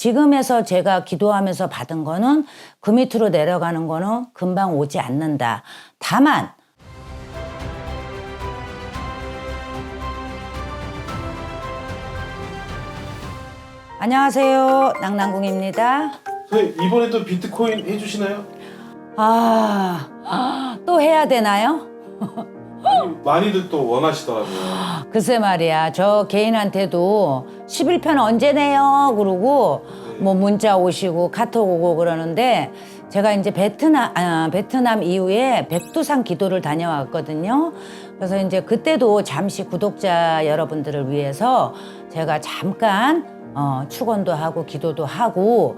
지금에서 제가 기도하면서 받은 거는 그 밑으로 내려가는 거는 금방 오지 않는다. 다만 안녕하세요. 낭낭궁입니다. 선생님 이번에 또 비트코인 해주시나요? 아, 아, 또 해야 되나요? 많이들 또 원하시더라고요. 글쎄 말이야. 저 개인한테도 11편 언제 내요? 그러고 뭐 문자 오시고 카톡 오고 그러는데 제가 이제 베트남, 아, 베트남 이후에 백두산 기도를 다녀왔거든요. 그래서 이제 그때도 잠시 구독자 여러분들을 위해서 제가 잠깐 어, 축원도 하고 기도도 하고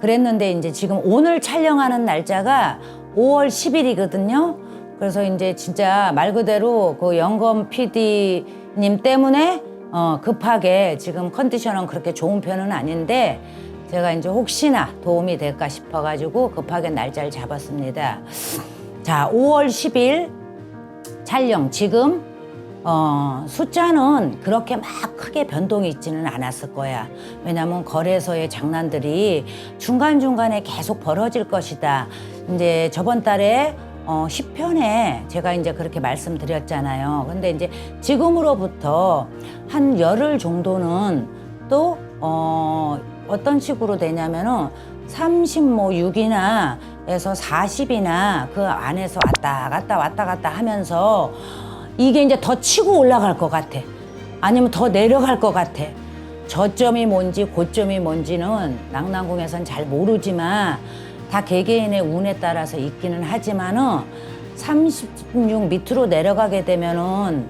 그랬는데 이제 지금 오늘 촬영하는 날짜가 5월 10일이거든요. 그래서 이제 진짜 말 그대로 그 영검 PD님 때문에 어, 급하게 지금 컨디션은 그렇게 좋은 편은 아닌데 제가 이제 혹시나 도움이 될까 싶어가지고 급하게 날짜를 잡았습니다. 자, 5월 10일 촬영 지금 어, 숫자는 그렇게 막 크게 변동이 있지는 않았을 거야. 왜냐하면 거래소의 장난들이 중간중간에 계속 벌어질 것이다. 이제 저번 달에 어, 10편에 제가 이제 그렇게 말씀드렸잖아요. 근데 이제 지금으로부터 한 열흘 정도는 또, 어, 어떤 식으로 되냐면은 30뭐 6이나 에서 40이나 그 안에서 왔다 갔다 왔다 갔다 하면서 이게 이제 더 치고 올라갈 것 같아. 아니면 더 내려갈 것 같아. 저점이 뭔지 고점이 뭔지는 낭낭궁에선 잘 모르지만 다 개개인의 운에 따라서 있기는 하지만은 36 밑으로 내려가게 되면은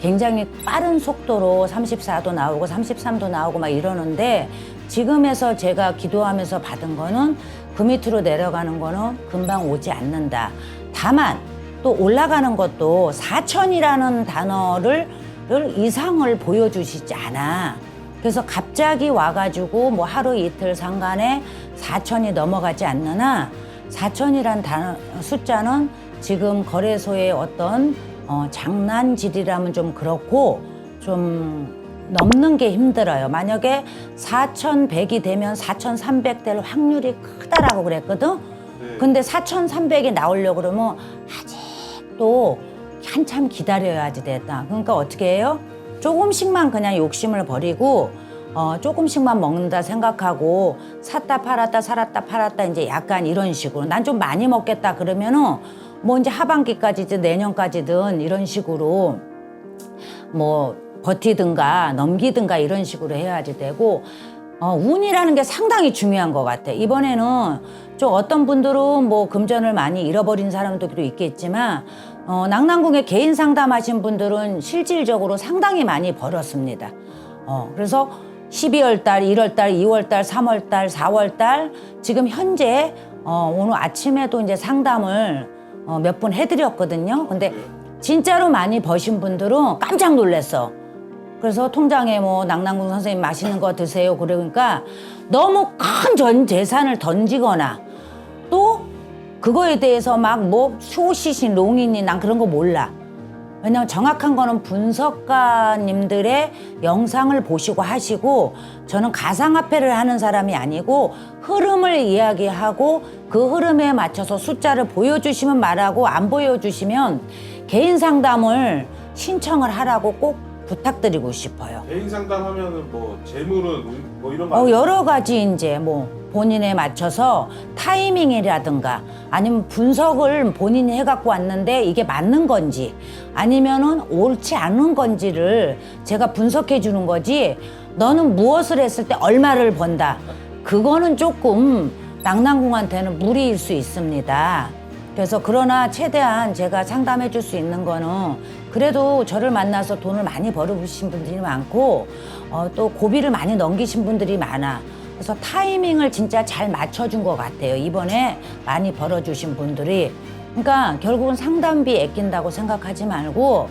굉장히 빠른 속도로 34도 나오고 33도 나오고 막 이러는데 지금에서 제가 기도하면서 받은 거는 그 밑으로 내려가는 거는 금방 오지 않는다. 다만 또 올라가는 것도 4천이라는 단어를 를 이상을 보여주시지 않아. 그래서 갑자기 와가지고 뭐 하루 이틀 상간에 4천이 넘어가지 않느나 4천이란 단어, 숫자는 지금 거래소의 어떤 어, 장난질이라면 좀 그렇고 좀 넘는 게 힘들어요. 만약에 4,100이 되면 4,300 될 확률이 크다라고 그랬거든. 네. 근데 4,300이 나오려고 그러면 아직도 한참 기다려야지 됐다. 그러니까 어떻게 해요? 조금씩만 그냥 욕심을 버리고 어, 조금씩만 먹는다 생각하고 샀다 팔았다 살았다 팔았다 이제 약간 이런 식으로 난 좀 많이 먹겠다 그러면은 뭐 이제 하반기까지든 내년까지든 이런 식으로 뭐 버티든가 넘기든가 이런 식으로 해야지 되고 어, 운이라는 게 상당히 중요한 것 같아. 이번에는 좀 어떤 분들은 뭐 금전을 많이 잃어버린 사람들도 있겠지만 어, 낭낭궁에 개인 상담하신 분들은 실질적으로 상당히 많이 벌었습니다. 어, 그래서 12월 달, 1월 달, 2월 달, 3월 달, 4월 달 지금 현재 어, 오늘 아침에도 이제 상담을 어, 몇 분 해드렸거든요. 근데 진짜로 많이 버신 분들은 깜짝 놀랐어. 그래서 통장에 뭐 낭낭궁 선생님 맛있는 거 드세요. 그러니까 너무 큰 전 재산을 던지거나 또 그거에 대해서 막 뭐 쇼시신 롱이니 난 그런 거 몰라. 왜냐면 정확한 거는 분석가님들의 영상을 보시고 하시고 저는 가상화폐를 하는 사람이 아니고 흐름을 이야기하고 그 흐름에 맞춰서 숫자를 보여주시면 말하고 안 보여주시면 개인 상담을 신청을 하라고 꼭 부탁드리고 싶어요. 개인 상담하면은 뭐 재물은 뭐 이런 거 어, 아니에요? 여러 가지 이제 뭐 본인에 맞춰서 타이밍이라든가 아니면 분석을 본인이 해갖고 왔는데 이게 맞는 건지 아니면은 옳지 않은 건지를 제가 분석해 주는 거지 너는 무엇을 했을 때 얼마를 번다 그거는 조금 낭낭궁한테는 무리일 수 있습니다. 그래서 그러나 최대한 제가 상담해 줄 수 있는 거는 그래도 저를 만나서 돈을 많이 벌어보신 분들이 많고 어, 또 고비를 많이 넘기신 분들이 많아. 그래서 타이밍을 진짜 잘 맞춰준 것 같아요. 이번에 많이 벌어주신 분들이. 그러니까 결국은 상담비 아낀다고 생각하지 말고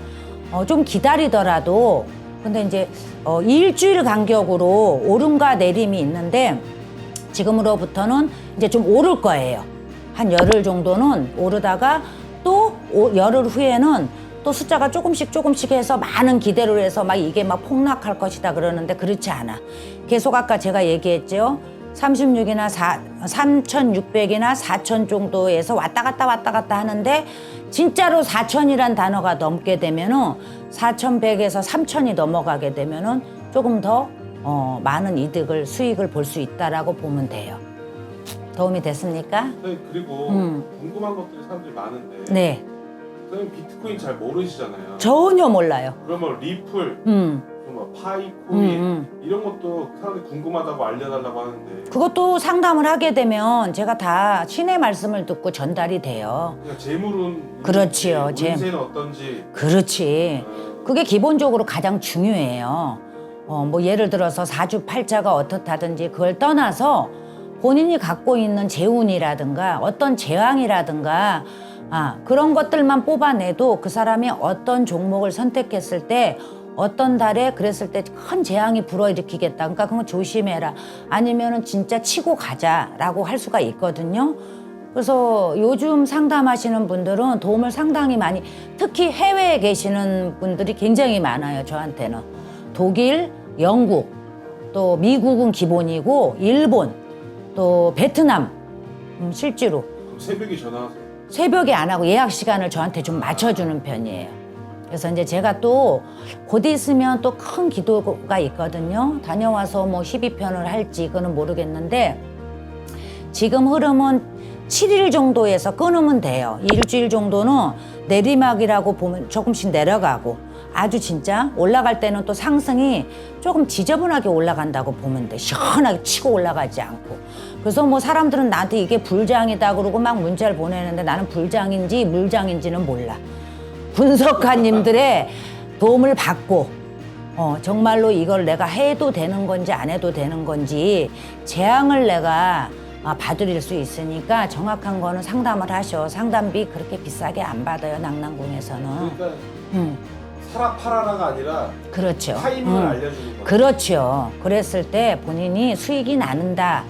어, 좀 기다리더라도 근데 이제 어, 일주일 간격으로 오름과 내림이 있는데 지금으로부터는 이제 좀 오를 거예요. 한 열흘 정도는 오르다가 또 오- 열흘 후에는 또 숫자가 조금씩 조금씩 해서 많은 기대를 해서 막 이게 막 폭락할 것이다 그러는데 그렇지 않아. 계속 아까 제가 얘기했죠. 36이나 4, 3,600이나 4,000 정도에서 왔다 갔다 왔다 갔다 하는데 진짜로 4,000이란 단어가 넘게 되면은 4,100에서 3,000이 넘어가게 되면은 조금 더 어, 많은 이득을 수익을 볼 수 있다라고 보면 돼요. 도움이 됐습니까? 선생님 그리고 음. 궁금한 것들이 사람들이 많은데 네. 선생님 비트코인 잘 모르시잖아요. 전혀 몰라요. 그러면 리플, 음. 뭐 파이코인 음, 이런 것도 사람들이 궁금하다고 알려달라고 하는데 그것도 상담을 하게 되면 제가 다 신의 말씀을 듣고 전달이 돼요. 그냥 재물은 그렇지요, 있는지, 재- 운세는 어떤지 그렇지. 어, 그게 기본적으로 가장 중요해요. 어, 뭐 예를 들어서 사주 팔자가 어떻다든지 그걸 떠나서 본인이 갖고 있는 재운이라든가 어떤 재앙이라든가 아, 그런 것들만 뽑아내도 그 사람이 어떤 종목을 선택했을 때 어떤 달에 그랬을 때 큰 재앙이 불어일으키겠다. 그러니까 그건 조심해라. 아니면은 진짜 치고 가자라고 할 수가 있거든요. 그래서 요즘 상담하시는 분들은 도움을 상당히 많이 특히 해외에 계시는 분들이 굉장히 많아요 저한테는 독일, 영국, 또 미국은 기본이고 일본, 또 베트남 음, 실제로 그럼 새벽에 전화하세요. 새벽에 안 하고 예약 시간을 저한테 좀 맞춰주는 편이에요. 그래서 이제 제가 또 곧 있으면 또 큰 기도가 있거든요. 다녀와서 뭐 12편을 할지 그거는 모르겠는데 지금 흐름은 7일 정도에서 끊으면 돼요. 일주일 정도는 내리막이라고 보면 조금씩 내려가고 아주 진짜 올라갈 때는 또 상승이 조금 지저분하게 올라간다고 보면 돼. 시원하게 치고 올라가지 않고. 그래서 뭐 사람들은 나한테 이게 불장이다 그러고 막 문자를 보내는데 나는 불장인지 물장인지는 몰라. 분석가님들의 도움을 받고 어, 정말로 이걸 내가 해도 되는 건지 안 해도 되는 건지 재앙을 내가 아, 봐드릴 수 있으니까 정확한 거는 상담을 하셔. 상담비 그렇게 비싸게 안 받아요, 낭낭궁에서는. 그러니까 음, 사라 팔아라가 아니라 그렇죠. 타이밍을 음. 알려주는 거예요. 그렇죠. 그랬을 때 본인이 수익이 나는다.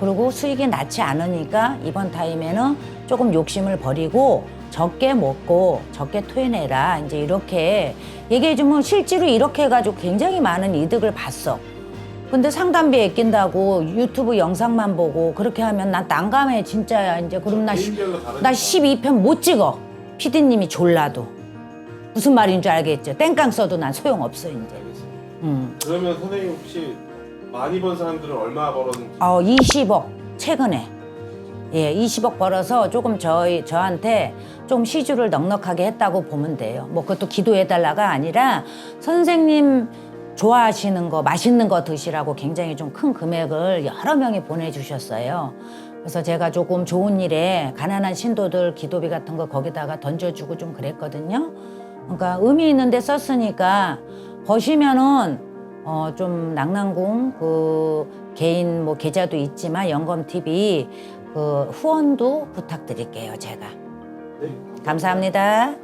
그리고 수익이 낮지 않으니까 이번 타임에는 조금 욕심을 버리고 적게 먹고 적게 토해내라. 이제 이렇게 얘기해주면 실제로 이렇게 해가지고 굉장히 많은 이득을 봤어. 근데 상담비에 낀다고 유튜브 영상만 보고 그렇게 하면 난 난감해 진짜야 이제 그럼 나, 시- 개인별로 다르니까. 나 12편 못 찍어 피디님이 졸라도 무슨 말인 줄 알겠죠 땡깡 써도 난 소용없어 이제 알겠습니다. 음. 그러면 선생님 혹시 많이 번 사람들은 얼마 벌었는지 어, 20억 최근에 예, 20억 벌어서 조금 저희 저한테 좀 시주를 넉넉하게 했다고 보면 돼요. 뭐 그것도 기도해 달라가 아니라 선생님 좋아하시는 거 맛있는 거 드시라고 굉장히 좀 큰 금액을 여러 명이 보내주셨어요. 그래서 제가 조금 좋은 일에 가난한 신도들 기도비 같은 거 거기다가 던져주고 좀 그랬거든요. 그러니까 의미 있는데 썼으니까 버시면은 어좀 낭낭궁 그 개인 뭐 계좌도 있지만 영검 TV 그 후원도 부탁드릴게요 제가 네, 감사합니다.